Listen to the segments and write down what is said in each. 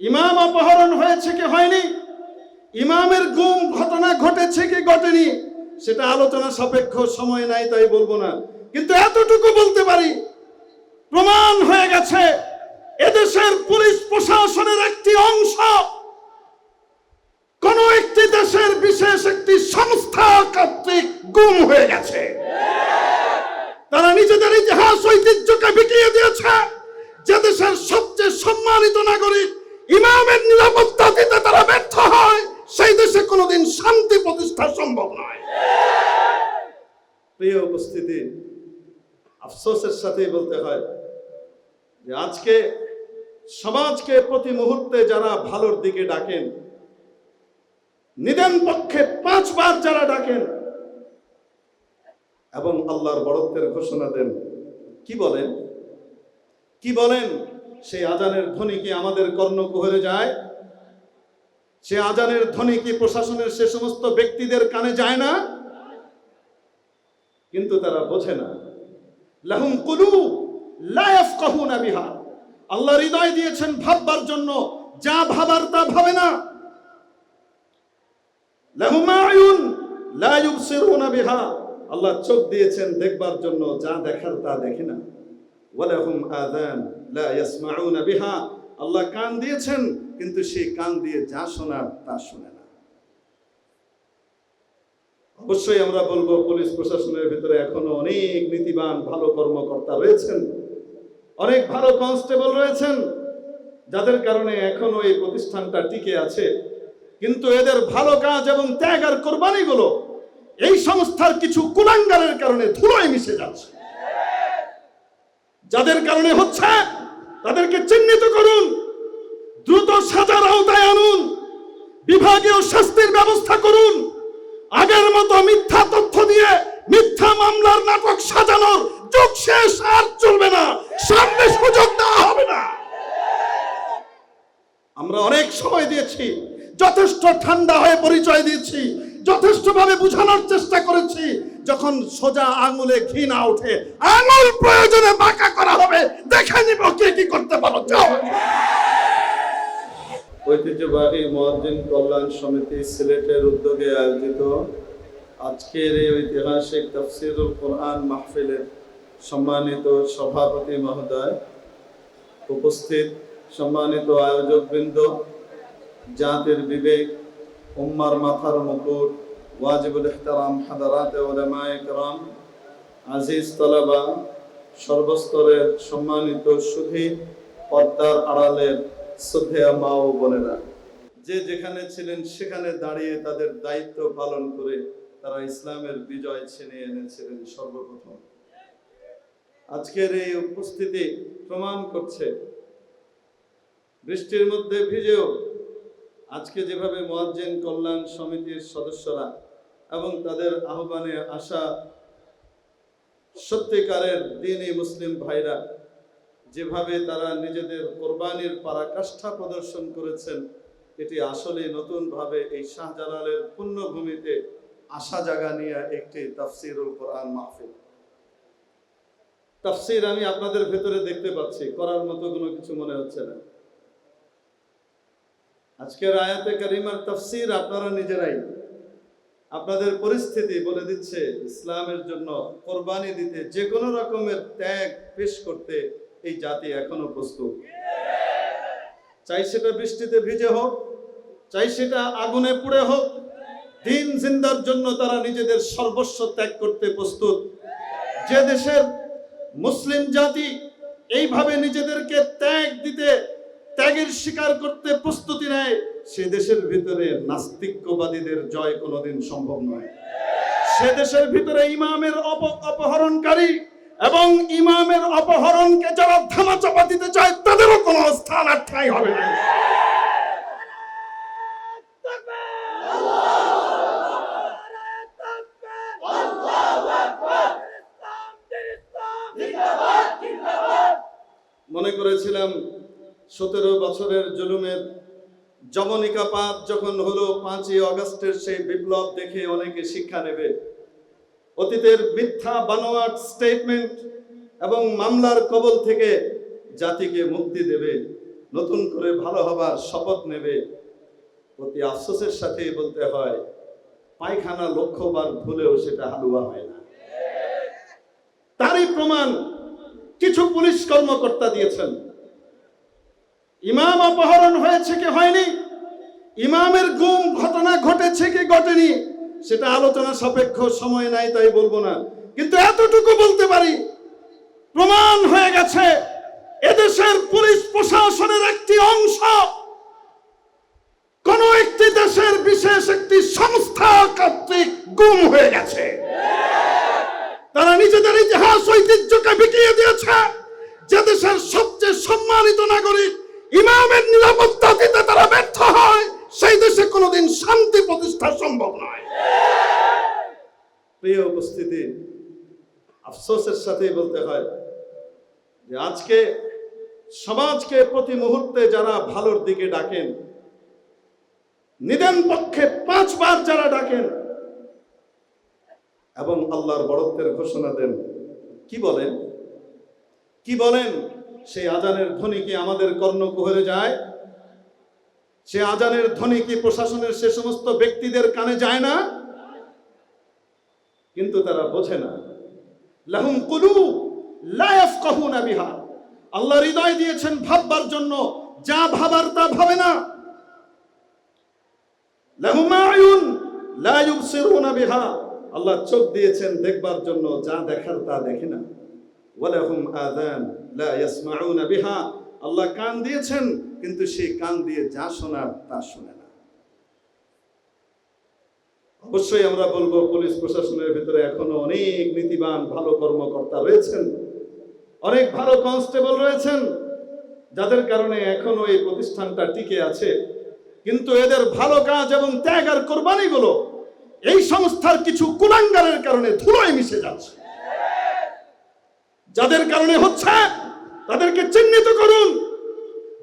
ইমাম অপহরণ হয়েছে কি হয়নি? ইমামের গুম ঘটনা ঘটেছে কি ঘটেনি? সেটা আলোচনা সাপেক্ষ সময় নাই, তাই বলব না। কিন্তু এতটুকু বলতে পারি, প্রমাণ হয়ে গেছে, এদেশের পুলিশ প্রশাসনের একটি অংশ, কোন একটি দেশের বিশেষ একটি সংস্থা কর্তৃক গুম হয়ে গেছে। তারা নিজেদের ইতিহাস, ঐতিহ্যকে বিকিয়ে দিয়েছে, যে দেশের সবচেয়ে সম্মানিত নাগরিক ইমামের নিরাপত্তা দিতে তারা ব্যর্থ হয়, সেই দেশে কোনোদিন শান্তি প্রতিষ্ঠা সম্ভব নয়। প্রিয় উপস্থিতি, আফসোসের সাথেই বলতে হয় যে আজকে সমাজকে প্রতি মুহূর্তে যারা ভালোর দিকে ডাকেন, নিদেন পক্ষে পাঁচবার যারা ডাকেন, এবং আল্লাহর বড়ত্বের ঘোষণা দেন, কি বলেন? কি বলেন? সেই আজানের ধ্বনি কি আমাদের কর্ণ কুহরে যায়? সে আজানের ধ্বনি কি প্রশাসনের সে সমস্ত ব্যক্তিদের কানে যায় না? কিন্তু তারা বোঝে না। লাহুম কুলু লা ইয়াফকাহুনা বিহা। আল্লাহ হৃদয় দিয়েছেন ভাববার জন্য। যা ভাবার তা ভাবে না। লাহুম আয়ুন লা ইউবসিরুনা বিহা। আল্লাহ চোখ দিয়েছেন দেখবার জন্য। যা দেখার তা দেখে না। ওয়ালাহুম আযান। বিহা। আল্লাহ কান দিয়েছেন, কিন্তু সেই কান দিয়ে যা শোনার তা শুনে না। অবশ্যই আমরা বলব, পুলিশ প্রশাসনের ভিতরে এখনও অনেক নীতিবান ভালো কর্মকর্তা রয়েছেন। অনেক ভালো কনস্টেবল রয়েছেন, যাদের কারণে এখনও এই প্রতিষ্ঠানটা টিকে আছে। কিন্তু এদের ভালো কাজ এবং ত্যাগ আর কোরবানিগুলো এই সংস্থার কিছু কুলাঙ্গারের কারণে ধুলোয় মিশে যাচ্ছে। যাদের কারণে হচ্ছে তাদেরকে চিহ্নিত করুন। দ্রুত সাজার আওতায় আনুন। বিভাগীয় শাস্তির ব্যবস্থা করুন। আগের মতো মিথ্যা তথ্য দিয়ে মিথ্যা মামলার নাটক সাজানোর যুগ শেষ আর চলবে না। সামনে সুযোগ দেওয়া হবে না। আমরা অনেক সময় দিয়েছি। যথেষ্ট ঠান্ডা হয়ে পরিচয় দিয়েছি। যথেষ্ট ভাবে বোঝানোর চেষ্টা করেছি, যখন সোজা আঙুলে ঘি না ওঠে আঙুল প্রয়োজনে বাঁকা করা হবে, দেখে নিব কে কি করতে পারো ঐতিহ্যবাহী মহাজিন কল্যাণ সমিতি সিলেটের উদ্যোগে আয়োজিত আজকের এই ঐতিহাসিক তফসিরুল কোরআন মাহফিলের সম্মানিত সভাপতি মহোদয়, উপস্থিত সম্মানিত আয়োজকবৃন্দ, জাতির বিবেক উম্মার মাথার মুকুট ওয়াজিবুল ইহতারাম হাদারাত ওলামায়ে کرام আজিজ তলাবা সর্বস্তরের সম্মানিত সুধী পর্দার আড়ালের শ্রদ্ধেয়া মা ও বোনেরা যে যেখানে ছিলেন সেখানে দাঁড়িয়ে তাদের দায়িত্ব পালন করে তারা ইসলামের বিজয় ছিনিয়ে এনেছিলেন সর্বপ্রথম আজকের এই উপস্থিতি প্রমাণ করছে বৃষ্টির মধ্যে ভিজেও আজকে যেভাবে মুয়াজ্জিন কল্যাণ সমিতির সদস্যরা এবং তাদের আহ্বানে আসা সত্যিকারের দিনই মুসলিম ভাইরা যেভাবে তারা নিজেদের কোরবানির পারাকাষ্ঠা প্রদর্শন করেছেন, এটি আসলে নতুনভাবে এই শাহজালালের পুণ্যভূমিতে আশা জাগা নিয়ে একটি তাফসিরুল কোরআন মাহফিল। তাফসির আমি আপনাদের ভেতরে দেখতে পাচ্ছি, করার মতো কোনো কিছু মনে হচ্ছে না। আজকের আয়াতে কারিমার তাফসির আপনারা নিজেরাই আপনাদের পরিস্থিতি বলে দিচ্ছে, ইসলামের জন্য কোরবানি দিতে যে কোনো রকমের ত্যাগ পেশ করতে এই জাতি এখনও প্রস্তুত। চাই সেটা বৃষ্টিতে ভিজে হোক, চাই সেটা আগুনে পুড়ে হোক, দিন জিন্দার জন্য তারা নিজেদের সর্বস্ব ত্যাগ করতে প্রস্তুত। যে দেশের মুসলিম জাতি এইভাবে নিজেদেরকে ত্যাগ দিতে ত্যাগের স্বীকার করতে প্রস্তুতি নেয়, সে দেশের ভিতরে নাস্তিক্যবাদীদের জয় কোনোদিন সম্ভব নয়। সে দেশের ভিতরে ইমামের অপ- অপহরণকারী এবং ইমামের অপহরণকে যারা ধামাচাপা দিতে চায়, তাদেরও কোনো স্থান আর ঠাঁই হবে না। সতেরো বছরের জুলুমের জবনিকাপাত যখন হলো পাঁচই অগস্টের সেই বিপ্লব দেখে অনেকে শিক্ষা নেবে। অতীতের মিথ্যা বানোয়াট স্টেটমেন্ট এবং মামলার কবল থেকে জাতিকে মুক্তি দেবে, নতুন করে ভালো হবার শপথ নেবে। অতি আফসোসের সাথে বলতে হয়, পায়খানা লক্ষ্যবার ভুলেও সেটা হালুয়া হয় না। তারই প্রমাণ কিছু পুলিশ কর্মকর্তা দিয়েছেন। ইমাম অপহরণ হয়েছে কি হয়নি? ইমামের গুম ঘটনা ঘটেছে কি ঘটেনি? সেটা আলোচনা সাপেক্ষ সময় নাই, তাই বলব না। কিন্তু এতটুকু বলতে পারি, প্রমাণ হয়ে গেছে, এদেশের পুলিশ প্রশাসনের একটি অংশ, কোন একটি দেশের বিশেষ একটি সংস্থা কর্তৃক গুম হয়ে গেছে। তারা নিজেদের ইতিহাস, ঐতিহ্যকে বিকিয়ে দিয়েছে, যে দেশের সবচেয়ে সম্মানিত নাগরিক ইমামের নিরাপত্তা দিতে তারা ব্যর্থ হয়, সেই দেশে কোনোদিন শান্তি প্রতিষ্ঠা সম্ভব নয়। প্রিয় উপস্থিতি, আফসোসের সাথেই বলতে হয় যে আজকে সমাজকে প্রতি মুহূর্তে যারা ভালোর দিকে ডাকেন, নিদেন পক্ষে পাঁচবার যারা ডাকেন, এবং আল্লাহর বড়ত্বের ঘোষণা দেন, কি বলেন? কি বলেন? সেই আজানের ধ্বনি কি আমাদের কর্ণকুহরে যায়? সে আজানের ধ্বনি কি প্রশাসনের সে সমস্ত ব্যক্তিদের কানে যায় না? কিন্তু তারা বোঝে না। লাহুম কুলু লা ইয়াফকাহুনা বিহা। আল্লাহ হৃদয় দিয়েছেন ভাববার জন্য। যা ভাবার তা ভাবে না। লাহুম আয়ুন লা ইউবসিরুনা বিহা। আল্লাহ চোখ দিয়েছেন দেখবার জন্য। যা দেখার তা দেখে না। ওয়ালাহুম আযান। বিহা। আল্লাহ কান দিয়েছেন, কিন্তু সেই কান দিয়ে যা শোনার তা শোনে না। অবশ্যই আমরা বলব, পুলিশ প্রশাসনের ভিতরে এখনও অনেক নীতিবান, ভালো কর্মকর্তা রয়েছেন। অনেক ভালো কনস্টেবল রয়েছেন, যাদের কারণে এখনও এই প্রতিষ্ঠানটা টিকে আছে। কিন্তু এদের ভালো কাজ এবং ত্যাগ আর কোরবানি কোরবানিগুলো এই সংস্থার কিছু কুলাঙ্গারের কারণে ধুলোয় মিশে যাচ্ছে। যাদের কারণে হচ্ছে তাদেরকে চিহ্নিত করুন।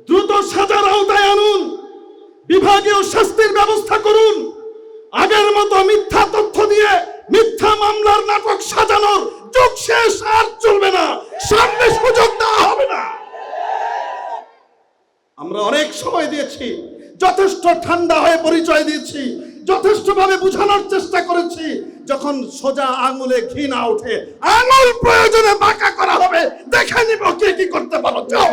দ্রুত সাজার আওতায় আনুন। বিভাগীয় শাস্তির ব্যবস্থা করুন। আগের মতো মিথ্যা তথ্য দিয়ে মিথ্যা মামলার নাটক সাজানোর যুগ শেষ আর চলবে না। সামনে সুযোগ দেওয়া হবে না। আমরা অনেক সময় দিয়েছি, যথেষ্ট ঠান্ডা হয়ে পরিচয় দিয়েছি যথেষ্ট ভাবে বোঝানোর চেষ্টা করেছি যখন সোজা আঙুলে ঘি না ওঠে আঙুল প্রয়োজনে বাঁকা করা হবে দেখে নিব কে কি করতে পারো যাও।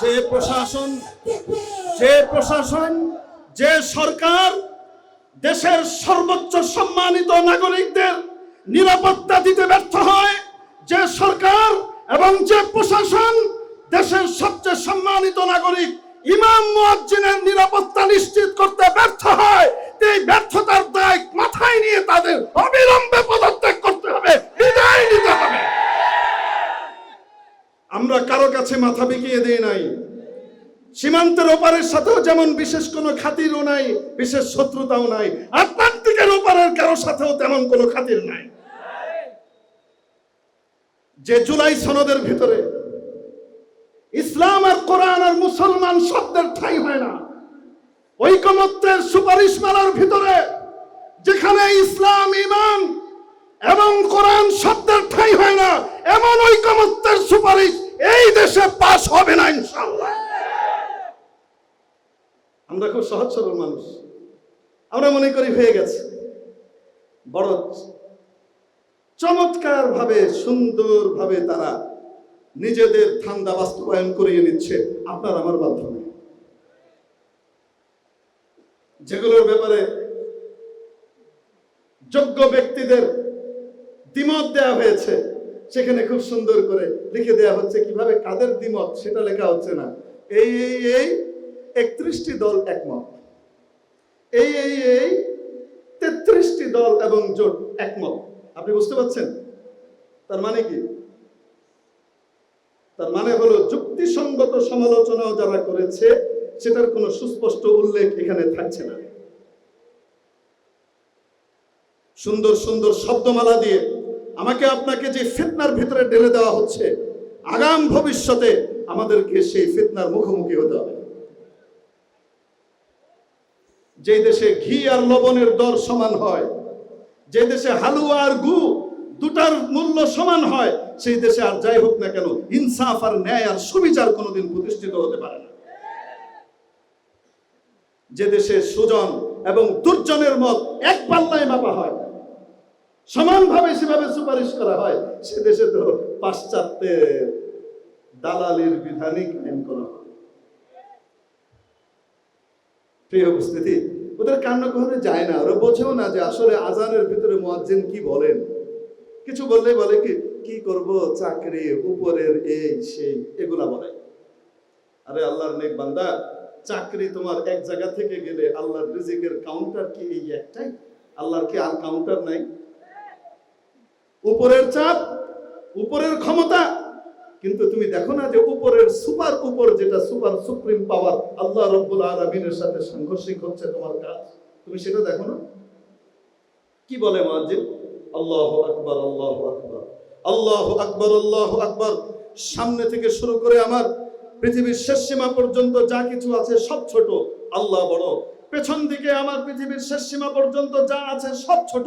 যে প্রশাসন যে প্রশাসন যে সরকার দেশের সর্বোচ্চ সম্মানিত নাগরিকদের নিরাপত্তা দিতে ব্যর্থ হয়, যে সরকার এবং যে প্রশাসন দেশের সবচেয়ে সম্মানিত নাগরিক ইমাম মুয়াজ্জিনের নিরাপত্তা নিশ্চিত করতে ব্যর্থ হয় এই ব্যর্থতার দায় মাথায় নিয়ে তাদের অবিলম্বে পদত্যাগ করতে হবে, বিদায় নিতে হবে। আমরা কারও কাছে মাথা বিকিয়ে দিই নাই। সীমান্তের ওপারের সাথেও যেমন বিশেষ কোনো খাতিরও নাই, বিশেষ শত্রুতাও নাই, আটলান্টিকের ওপারের কারোর সাথেও তেমন কোনো খাতির নাই। যে জুলাই সনদের ভিতরে ইসলাম আর কোরআন আর মুসলমান শব্দের ঠাই হয় না। ঐকমত্যের সুপারিশ মালার ভিতরে যেখানে ইসলাম, ইমান এবং কোরআন শব্দের ঠাই হয় না, এমন ঐকমত্যের সুপারিশ এই দেশে পাশ হবে না ইনশাল্লাহ আমরা খুব সহজ সরল মানুষ। আমরা মনে করি হয়ে গেছে। বড় চমৎকার ভাবে সুন্দর ভাবে তারা নিজেদের ধান্দা বাস্তবায়ন করিয়ে নিচ্ছে আপনার আমার মাধ্যমে। যেগুলোর ব্যাপারে যোগ্য ব্যক্তিদের দ্বিমত দেয়া হয়েছে, সেখানে খুব সুন্দর করে লিখে দেয়া হচ্ছে কীভাবে কাদের দ্বিমত, সেটা লেখা হচ্ছে না। এই এই এই একত্রিশটি দল একমত। এই এই এই তেত্রিশটি দল এবং জোট একমত। আপনি বুঝতে পারছেন? তার মানে কি? তার মানে হলো যুক্তিসঙ্গত সমালোচনাও যারা করেছে, সেটার কোনো সুস্পষ্ট উল্লেখ এখানে থাকছে না। সুন্দর সুন্দর শব্দমালা দিয়ে আমাকে আপনাকে যে ফিতনার ভিতরে ঢেলে দেওয়া হচ্ছে, আগাম ভবিষ্যতে আমাদেরকে সেই ফিতনার মুখোমুখি হতে হবে। যে দেশে ঘি আর লবণের দর সমান হয় যে দেশে হালুয়া আর গু দুটার মূল্য সমান হয়, সেই দেশে আর যাই হোক না কেন, ইনসাফ আর ন্যায় আর সুবিচার কোনোদিন প্রতিষ্ঠিত হতে পারে না। যে দেশে সুজন এবং দুর্জনের মত এক পাল্লায় মাপা হয়, সমানভাবে সেভাবে সুপারিশ করা হয়, সে দেশে তো পাশ্চাত্যের দালালির বিধানিক আইন করা হয়। প্রিয় উপস্থিতি, ওদের কান্ন কখনো যায় না, ওরা বোঝেও না যে আসলে আজানের ভিতরে মুয়াজ্জিন কি বলেন। কিছু বললে বলে কি কি করব চাকরি, উপরের এই সেই, এগুলা বলে। আরে আল্লাহর নেক বান্দা, চাকরি তোমার এক জায়গা থেকে গেলে আল্লাহর রিজিকের কাউন্টার কি এই একটাই? আল্লাহর কি আর কাউন্টার নাই? উপরের চাপ, উপরের ক্ষমতা কিন্তু তুমি দেখো না যে উপরের সুপার উপর যেটা সুপার সুপ্রিম পাওয়ার আল্লাহ রব্বুল আলমিনের সাথে সাংঘর্ষিক হচ্ছে তোমার কাজ। তুমি সেটা দেখো না? কি বলে মুয়াজ্জিন আল্লাহ আকবর, আল্লাহ আকবার আল্লাহ আকবার আল্লাহ আকবার। সামনে থেকে শুরু করে আমার পৃথিবীর শেষ সীমা পর্যন্ত যা কিছু আছে সব ছোট, আল্লাহ বড়। পেছন দিকে আমার পৃথিবীর শেষ সীমা পর্যন্ত যা আছে সব ছোট,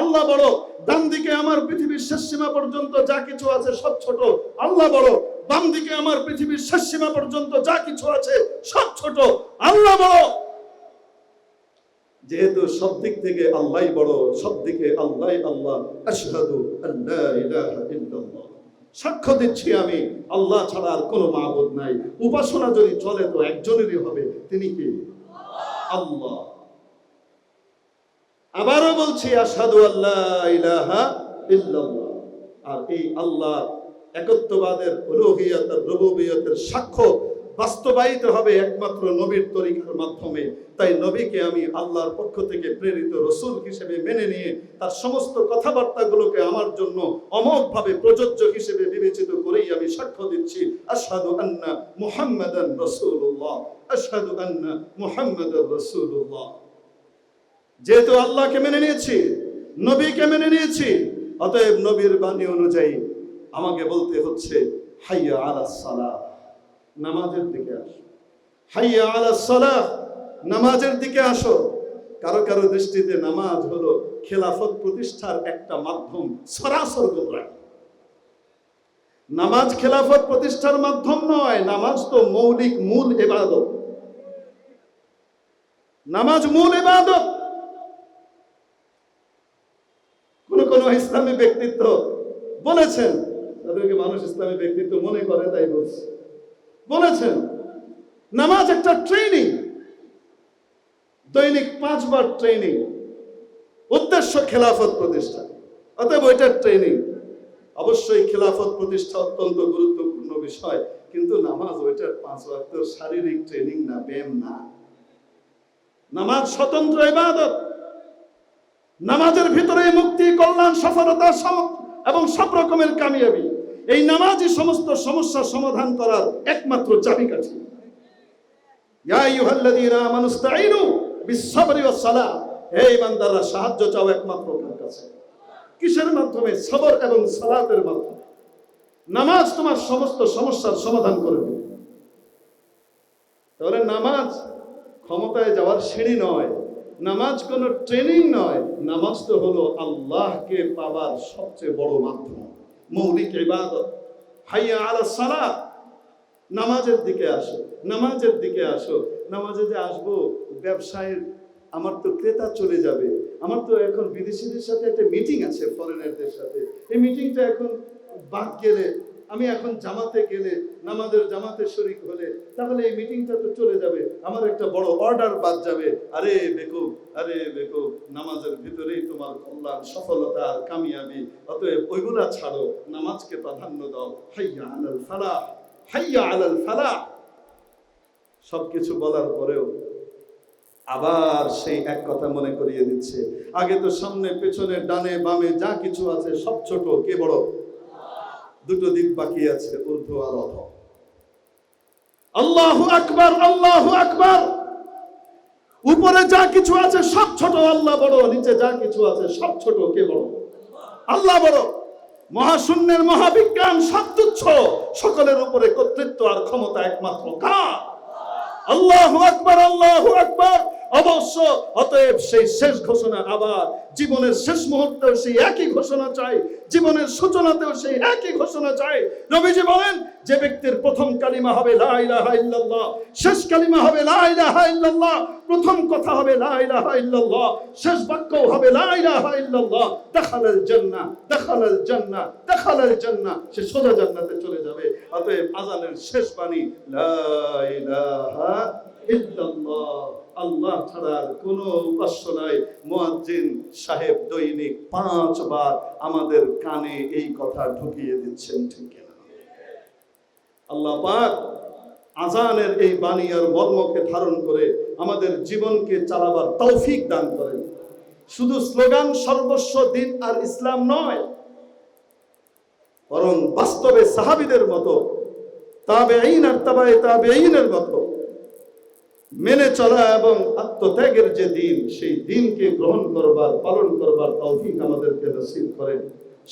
আল্লাহ বড়। ডান দিকে আমার পৃথিবীর শেষ সীমা পর্যন্ত যা কিছু আছে সব ছোট। আল্লাহ বড়। বাম দিকে আমার পৃথিবীর শেষ সীমা পর্যন্ত যা কিছু আছে সব ছোট। আল্লাহ বড়। যেহেতু সব দিক থেকে আল্লাহ বড়, সব দিকে আল্লাহ আশহাদু আল্লা ইলাহা ইল্লাল্লাহ। সাক্ষ্য দিচ্ছি আমি, আল্লাহ ছাড়া আর কোনো মাবুদ নাই। উপাসনা যদি চলে তো একজনেরই হবে, তিনি কি? আল্লাহ। আবারও বলছি, আশহাদু আল্লাহ আর এই আল্লাহ একত্ববাদের আর রুবুবিয়তের সাক্ষ্য বাস্তবায়িত হবে একমাত্র নবীর তরিকার মাধ্যমে। তাই নবীকে আমি আল্লাহর পক্ষ থেকে প্রেরিত রসুল হিসেবে মেনে নিয়ে তার সমস্ত কথাবার্তাগুলোকে আমার জন্য অমোঘভাবে প্রযোজ্য হিসেবে বিবেচিত করেই আমি সাক্ষ্য দিচ্ছি, আশহাদু আন্না মুহাম্মাদান রাসূলুল্লাহ, আশহাদু আন্না মুহাম্মাদান রাসূলুল্লাহ। যেহেতু আল্লাহকে মেনে নিয়েছি, নবীকে মেনে নিয়েছি, অতএব নবীর বাণী অনুযায়ী আমাকে বলতে হচ্ছে, হাইয়া আলা সালাহ, নামাজের দিকে আসো। হাইয়া আলা সালাহ, নামাজের দিকে আসো। কারও কারও দৃষ্টিতে নামাজ হলো খেলাফত প্রতিষ্ঠার একটা মাধ্যম, সরাসর গোমরাহি নামাজ খেলাফত প্রতিষ্ঠার মাধ্যম নয়, নামাজ তো মৌলিক মূল এবাদত নামাজ মূল এবাদত কোন ইসলামী ব্যক্তিত্ব বলেছেন। তাদেরকে মানুষ ইসলামী ব্যক্তিত্ব মনে করে, তাই বলছে। বলেছেন, নামাজ একটা ট্রেনিং দৈনিক পাঁচবার ট্রেনিং উদ্দেশ্য খেলাফত প্রতিষ্ঠা। অতএব ওইটার ট্রেনিং অবশ্যই খেলাফত প্রতিষ্ঠা অত্যন্ত গুরুত্বপূর্ণ বিষয়, কিন্তু নামাজ ওইটার পাঁচ ওয়াক্ত শারীরিক ট্রেনিং না, ব্যায়াম না। নামাজ স্বতন্ত্র ইবাদত। নামাজের ভিতরে মুক্তি, কল্যাণ, সফলতা এবং সব রকমের কামিয়াবি। এই নামাজই সমস্ত সমস্যা সমাধান করার একমাত্র চাবিকাঠি। হে ইমানদাররা সাহায্য চাও একমাত্র কিসের মাধ্যমে? সবর এবং সালাতের মাধ্যমে। নামাজ তোমার সমস্ত সমস্যার সমাধান করে দেবে। তাহলে নামাজ ক্ষমতায় যাওয়ার সিঁড়ি নয়। নামাজ কোনো ট্রেনিং নয়, নামাজ তো হলো আল্লাহকে পাওয়ার সবচেয়ে বড় মাধ্যম। মৌলিক ইবাদত। হাইয়া আলা সালাহ নামাজের দিকে আসো, নামাজের দিকে আসো। নামাজে যে আসব, ব্যবসায়ের, আমার তো ক্রেতা চলে যাবে। আমার তো এখন বিদেশিদের সাথে একটা মিটিং আছে ফরেনারদের সাথে। এই মিটিংটা এখন বাদ গেলে আমি এখন জামাতে গেলে, নামাজের জামাতে শরিক হলে, তাহলে এই মিটিংটা তো চলে যাবে। আমার একটা বড় অর্ডার বাদ যাবে। আরে বেকুব আরে বেকুব, নামাজের ভিতরেই তোমার কল্যাণ, সফলতা আর কামিয়াবি। অতএব ওইগুলা ছাড়ো, নামাজকে প্রাধান্য দাও। হাইয়া আলাল ফালাহ হাইয়া আলাল ফালাহ সবকিছু বলার পরেও আবার সেই এক কথা মনে করিয়ে দিচ্ছে। আগে তো সামনে, পেছনে, ডানে, বামে যা কিছু আছে, সব ছোট, কে বড়? দুটো দিক বাকি আছে ঊর্ধ্ব আর অধ। আল্লাহু আকবার আল্লাহু আকবার। উপরে যা কিছু আছে, সব ছোট। আল্লাহ বড়, নিচে যা কিছু আছে, সব ছোট। কে বড়? আল্লাহ বড়। মহাশূন্যের মহাবিজ্ঞান সবতুচ্ছ সকলের উপরে কর্তৃত্ব আর ক্ষমতা একমাত্র কার? আল্লাহ আকবার আল্লাহ আকবার। অবশ্য অতএব সেই শেষ ঘোষণা আবার জীবনের শেষ মুহূর্তেও সেই একই ঘোষণা চাই, জীবনের সূচনাতেও সেই একই ঘোষণা চাই। নবীজি বলেন, যে ব্যক্তির প্রথম কালিমা হবে লা ইলাহা শেষ কালিমা হবে লা ইলাহা প্রথম কথা হবে লা ইলাহা শেষ বাক্য হবে লা ইলাহা ইল্লাল্লাহ। দাখালাল জান্নাহ দাখালাল জান্নাহ জান্নাহ। সে সোজা জান্নাতে চলে যাবে। অতএব আজানের শেষ বাণী, লা ইলাহা ইল্লাল্লাহ। আল্লাহ ছাড়া কোনো উপাস্য নাই। মুয়াজ্জিন সাহেব দৈনিক পাঁচবার আমাদের কানে এই কথা ঢুকিয়ে দিচ্ছেন, ঠিক আল্লাহ পাক আজানের এই বাণী আর মর্মকে ধারণ করে আমাদের জীবনকে চালাবার তৌফিক দান করেন। শুধু স্লোগান সর্বস্ব দিন আর ইসলাম নয়, বরং বাস্তবে সাহাবিদের মতো তাবে আইন আর তাবায় তাবে আইনের মতো মেনে চলা এবং আত্মত্যাগের যে দিন, সেই দিনকে গ্রহণ করবার, পালন করবার তৌফিক আমাদেরকে নসিব করেন।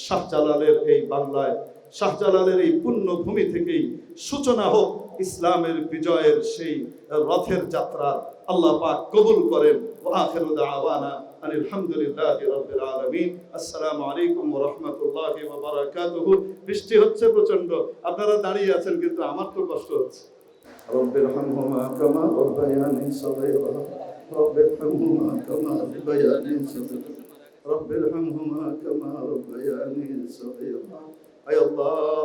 শাহজালালের এই বাংলায়, শাহজালালের এই পুণ্য ভূমি থেকেই সূচনা হোক ইসলামের বিজয়ের সেই রথের যাত্রা। আল্লাহ পাক কবুল করেন। ওয়া আখিরু দাওয়ানা আনিল হামদুলিল্লাহি রাব্বিল আলামিন। আসসালামু আলাইকুম ওয়া রাহমাতুল্লাহি ওয়া বারাকাতুহু। বৃষ্টি হচ্ছে প্রচণ্ড আপনারা দাঁড়িয়ে আছেন কিন্তু আমার তো কষ্ট হচ্ছে। رب ارحمهما كما ربياني صغيرا رب ارحمهما كما ربياني صغيرا رب ارحمهما كما ربياني صغيرا আয় আল্লাহ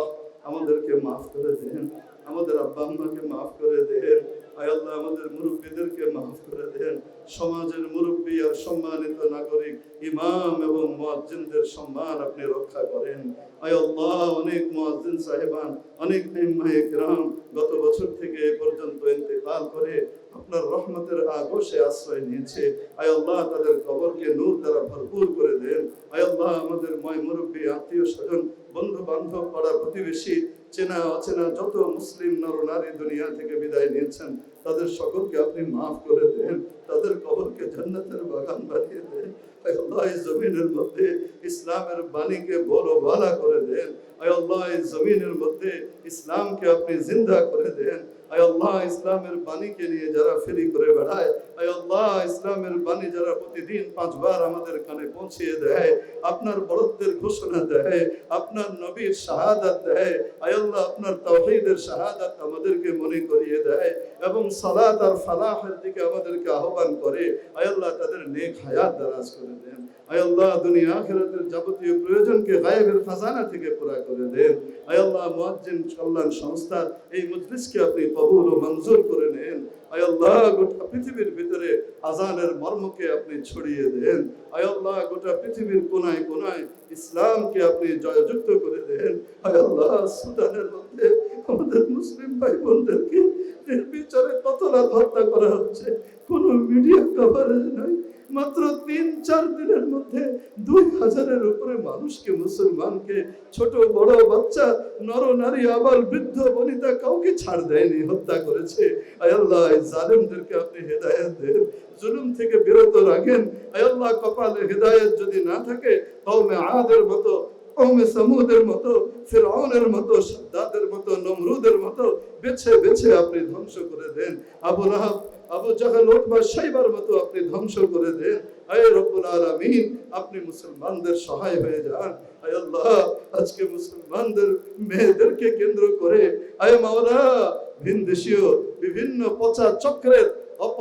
আমাদেরকে মাফ করে দেন আমাদের আব্বা আম্মাকে মাফ করে দেন আয় আল্লাহ আমাদের মুরব্বীদেরকে মাফ করে দেন। সমাজের মুরব্বী আর সম্মানিত নাগরিক, ইমাম এবং মুয়াজ্জিনদের সম্মান আপনি রক্ষা করেন। আয় আল্লাহ, অনেক মুয়াজ্জিন সাহেবান, অনেক ইমায়ে কিরাম গত বছর থেকে পর্যন্ত ইন্তেকাল করে আপনার রহমতের আগোশে আশ্রয় নিয়েছে। আয় আল্লাহ, তাদের কবরকে নূর দ্বারা ভরপুর করে দেন। আয় আল্লাহ, আমাদের ময় মুরব্বী, আত্মীয় স্বজন বন্ধু বান্ধব পাড়া প্রতিবেশী, চেনা অচেনা যত মুসলিম নর নারী দুনিয়া থেকে বিদায় নিয়েছেন তাদের সকলকে আপনি মাফ করে দেন তাদের কবরকে জান্নাতের বাগান বানিয়ে দেন। আল্লাহ জমিনের মধ্যে ইসলামের বাণীকে বড় বালা করে দেন। আয় আল্লাহ জমিনের মধ্যে ইসলামকে আপনি জিন্দা করে দেন। আয় আল্লাহ, ইসলামের বাণীকে নিয়ে যারা ফেরি করে বেড়ায়, আয় আল্লাহ, ইসলামের বাণী যারা প্রতিদিন পাঁচবার আমাদের কানে পৌঁছিয়ে দেয়, আপনার বরত্বের ঘোষণা দেয়, আপনার নবীর শাহাদাত দেয়, আয় আল্লাহ, আপনার তাওহীদের শাহাদাত আমাদেরকে মনে করিয়ে দেয় এবং সালাত আর ফালাহের দিকে আমাদেরকে আহ্বান করে, আয় আল্লাহ, তাদের নেক হায়াত দারাজ করে দেন। আয় আল্লাহ, দুনিয়া আখিরাতের যাবতীয় প্রয়োজনকে গায়েবের থেকে পুরা করে দেন। আয় আল্লাহ, মুয়াজ্জিন কল্যাণ এই মজলিসকে আপনি কবুল ও মঞ্জুর করে নেন। আয় আল্লাহ, গোটা পৃথিবীর ভিতরে আজানের মর্মকে আপনি ছড়িয়ে দেন। আয় আল্লাহ, গোটা পৃথিবীর কোনায় কোনায় ইসলামকে আপনি জয়যুক্ত করে দেন। আয় আল্লাহ, সুদানের মধ্যে আমাদের মুসলিম ভাই বোনদেরকে নির্বিচারে কতলা হত্যা করা হচ্ছে। কোনো মিডিয়া কভারেজ নাই মাত্র তিন, চার দিনের মধ্যে দুই হাজারের উপরে মানুষকে, মুসলমানকে, ছোট, বড়, বাচ্চা, নর, নারী আবার বৃদ্ধ, বনিতা কাউকে ছাড় দেয়নি, হত্যা করেছে। আয় আল্লাহ, এই জালেমদেরকে আপনি হেদায়েত দেন। জুলুম থেকে বিরত রাখেন। আয় আল্লাহ, কপালে হেদায়েত যদি না থাকে, কওমে আদের মতো মতো মতো, সাদ্দাদের মতো, নমরুদের মতো, বেছে বেছে আপনি ধ্বংস করে দেন। আবু লাহাব, আবু জাহাল মতো আপনি ধ্বংস করে দেন। আয় রব্বুল আলামিন, আপনি মুসলমানদের সহায় হয়ে যান। আয় আল্লাহ, আজকে মুসলমানদের মেয়েদেরকে কেন্দ্র করে আয় মাওলা ভিনদেশীয় বিভিন্ন পচা চক্রের অপ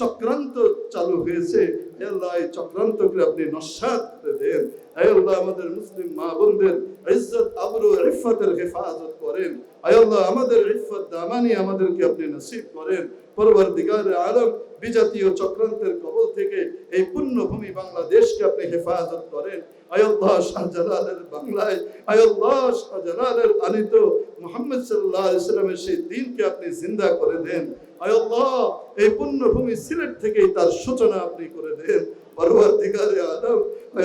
চক্রান্ত চালু হয়েছে। আল্লাহ এই চক্রান্তকে আপনি নস্বাত করে দেন। আল্লাহ, আমাদের মুসলিম মা বোনদের ইজ্জত, আবরু ইফাতের হেফাজত করেন। আল্লাহ, আমাদের ইফত দামানি আমাদেরকে আপনি নসিব করেন। পরবর্তীকার আলম বিজাতীয় চক্রান্তের কবল থেকে এই পুণ্যভূমি বাংলাদেশকে আপনি হেফাজত করেন। আয়াল্লাহ শাহজালালের বাংলায় আয়াল্লাহ শাহজালালের আনিত মোহাম্মদ সাল্লাহ ইসলামের সেই দিনকে আপনি জিন্দা করে দেন। আয়াল্লাহ এই পুণ্যভূমি সিলেট থেকেই তার সূচনা আপনি করে দেন। পরবর্তীকালে আলম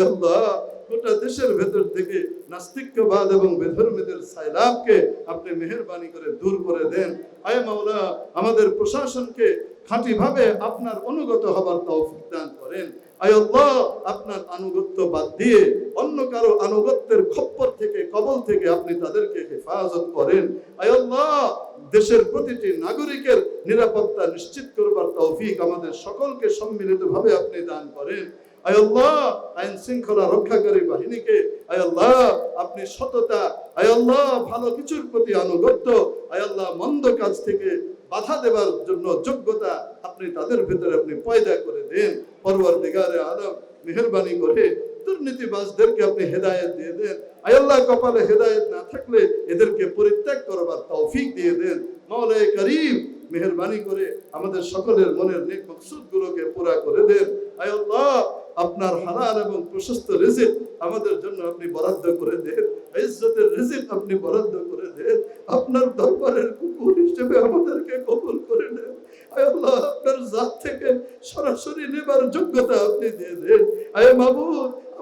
আল্লাহ, গোটা দেশের ভেতর থেকে নাস্তিক্যবাদ এবং বেধর্মীদের সাইলাবকে আপনি মেহরবানি করে দূর করে দেন। আয় মাওলা, আমাদের প্রশাসনকে খাঁটিভাবে আপনার অনুগত হবার তৌফিক দান করেন। আল্লাহ, আপনার আনুগত্য বাদ দিয়ে অন্য কারও আনুগত্যের খপ্পর থেকে, কবল থেকে আপনি তাদেরকে হেফাজত করেন। আল্লাহ, দেশের প্রতিটি নাগরিকের নিরাপত্তা নিশ্চিত করবার তৌফিক আমাদের সকলকে সম্মিলিতভাবে আপনি দান করেন। আইন শৃঙ্খলা রক্ষাকারী বাহিনীকে, আয় আল্লাহ, আপনি সততা, আয় আল্লাহ, ভালো কিছুর প্রতি আনুগত্য, আয় আল্লাহ, মন্দ কাজ থেকে বাধা দেবার জন্য যোগ্যতা আপনি তাদের ভিতরে আপনি পয়দা করে দেন। পরবর দিগারে আলম মেহরবানি করে দুর্নীতিবাজদেরকে আপনি হেদায়েত দিয়ে দেন। আয় আল্লাহ কপালে হেদায়েত না থাকলে এদেরকে পরিত্যাগ করবার তৌফিক দিয়ে দেন। মাওলায়ে করিম মেহরবানি করে আমাদের সকলের মনের নেক মকসুদ গুলোকে পুরা করে দেন। আয় আল্লাহ আপনার হালাল এবং প্রশস্ত রিজিক আমাদের জন্য আপনি বরাদ্দ করে দেন। ইজ্জতের রিজিক আপনি বরাদ্দ করে দেন। আপনার দরবারের কুকুর হিসেবে আমাদেরকে কবুল করে নেন। আল্লাহ, আপনার জাত থেকে সরাসরি নেবার যোগ্যতা আপনি দিয়ে দেন। আয়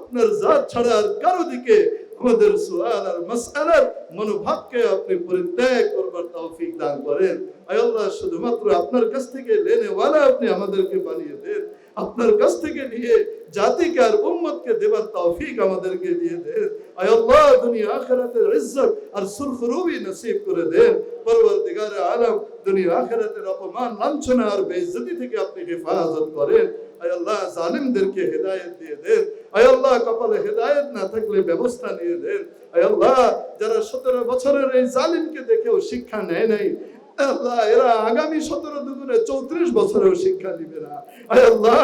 আপনার জাত ছাড়া আর কারও দিকে আমাদের সুয়াল আর মাসআলার মনোভাবকে আপনি পরিত্যাগ করবার তৌফিক দান করেন। আয় আল্লাহ, শুধুমাত্র আপনার কাছ থেকে লেনে ওয়ালা আপনি আমাদেরকে বানিয়ে দেন। আপনার কাছ থেকে নিয়ে জাতিকে আর উম্মতকে দেবার তৌফিক আমাদেরকে দিয়ে দেন। আয় আল্লাহ, দুনিয়া আখিরাতের ইজ্জত আর সুরখরুবি নসিব করে দেন। পরবর্তীগারে আলম, দুনিয়া আখিরাতের অপমান, লাঞ্ছনা আর বেইজ্জতি থেকে আপনি হেফাজত করেন। আয় আল্লাহ, জালিমদেরকে হেদায়েত দিয়ে দেন। আয় আল্লাহ, কপালে হেদায়েত না থাকলে ব্যবস্থা নিয়ে দেন। আয় আল্লাহ, যারা সতেরো বছরের এই জালিমকে দেখেও শিক্ষা নেয় নাই আল্লাহ, এরা আগামী সতেরো দুগুণে চৌত্রিশ বছরেও শিক্ষা না। আল্লাহ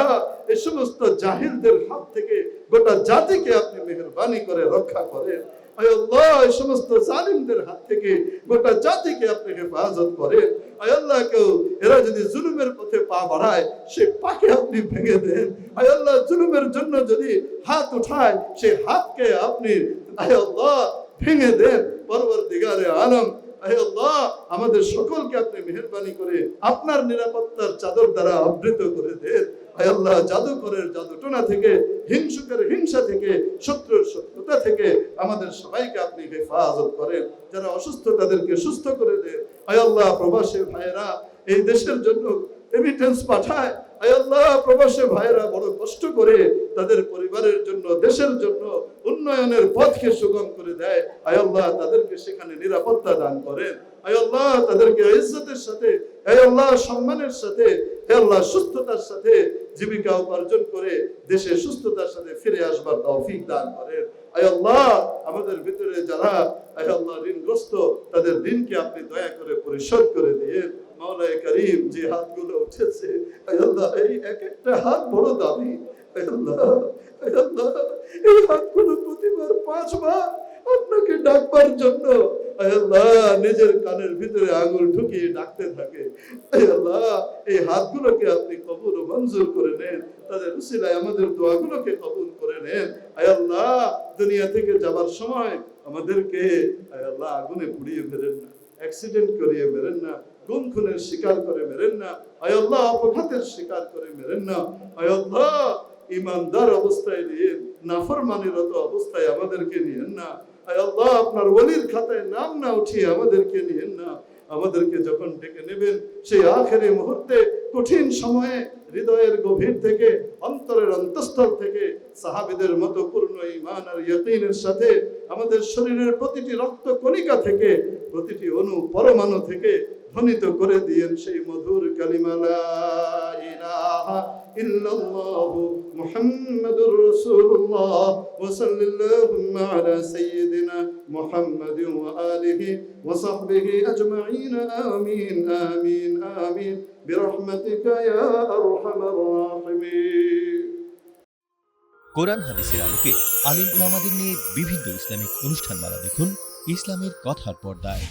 সমস্ত জাহিলদের হাত থেকে গোটা জাতিকে আপনি মেহরবানি করে রক্ষা করেন। আল্লাহ এই সমস্ত জালিমদের হাত থেকে গোটা জাতিকে আপনি হেফাজত আল্লাহ, কেউ, এরা যদি জুলুমের পথে পা বাড়ায়, সে পাকে আপনি ভেঙে দেন। আল্লাহ, জুলুমের জন্য যদি হাত উঠায়, সে হাতকে আপনি আল্লাহ, ভেঙে দেন। পরবর্তীগারে আলম আমাদের সকলকে আপনি মেহরবানি করে আপনার নিরাপত্তার চাদর দ্বারা আবৃত করে দেন। জাদুকরের জাদুটনা থেকে, হিংসুকের হিংসা থেকে, শত্রুর শত্রুতা থেকে আমাদের সবাইকে আপনি হেফাজত করেন। যারা অসুস্থ, তাদেরকে সুস্থ করে দেন। আল্লাহ, প্রবাসী ভাইয়েরা, এই দেশের জন্য রেমিটেন্স পাঠায়। আল্লাহ, প্রবাসী ভাইয়েরা বড় কষ্ট করে তাদের পরিবারের জন্য, দেশের জন্য উন্নয়নের পথকে সুগম করে দেয়। তাদেরকে সেখানে নিরাপত্তা দান করেন। তাদেরকে ইজ্জতের সাথে আল্লাহ, সম্মানের সাথে আল্লাহ, সুস্থতার সাথে জীবিকা উপার্জন করে দেশে সুস্থতার সাথে ফিরে আসবার তৌফিক দান করেন। আল্লাহ, আমাদের ভিতরে যারা আল্লাহ, ঋণগ্রস্ত, তাদের ঋণকে আপনি দয়া করে পরিশোধ করে দিয়ে করিম যে হাতগুলো উঠেছে আল্লাহ, এই এক একটা হাত বড় দামি আল্লাহ এই হাতগুলো প্রতিবার পাঁচবার আপনাকে ডাকবার জন্য আল্লাহ, নিজের কানের ভিতরে আঙুল ঢুকিয়ে ডাকতে থাকে। আল্লাহ, এই হাতগুলোকে আপনি কবুল ও মঞ্জুর করে নেন, তাদের উসিলায় আমাদের দোয়াগুলোকে কবুল করে নেন। আল্লাহ, দুনিয়া থেকে যাবার সময় আমাদেরকে আল্লাহ, আগুনে পুড়িয়ে ফেলেন না, অ্যাক্সিডেন্ট করিয়ে মেরেন না গুম খুনের শিকার করে মেরেন না? আয় আল্লাহ, অপঘাতের শিকার করে মেরেন না? আয় আল্লাহ, ইমানদার অবস্থায় নিয়ে নাফরমানিরত অবস্থায় আমাদেরকে নিয়েন না। আয় আল্লাহ, আপনার ওলির খাতায় নাম না উঠিয়ে আমাদেরকে নিয়েন না। আমাদেরকে যখন ডেকে নেবেন, সেই মুহূর্তে, কঠিন সময়ে, হৃদয়ের গভীর থেকে, অন্তরের অন্তঃস্থল থেকে, সাহাবিদের মতো পূর্ণ ইমান আর সাথে, আমাদের শরীরের প্রতিটি রক্ত কণিকা থেকে, প্রতিটি অনু পরমাণু থেকে ধ্বনিত করে দিয়েন সেই মধুর কালিমা, লা ইলাহা ইল্লাল্লাহ মুহাম্মাদুর রাসূলুল্লাহ ওয়া সাল্লাল্লাহু আলা সাইয়্যিদিনা মুহাম্মাদিন ওয়া আলিহি ওয়া সাহবিহি আজমাইন। আমিন আমিন আমিন। কোরআন হাদিসের আলোকে আলিম নিয়ে বিভিন্ন ইসলামিক অনুষ্ঠানমালা দেখুন ইসলামের কথার পর্দায়।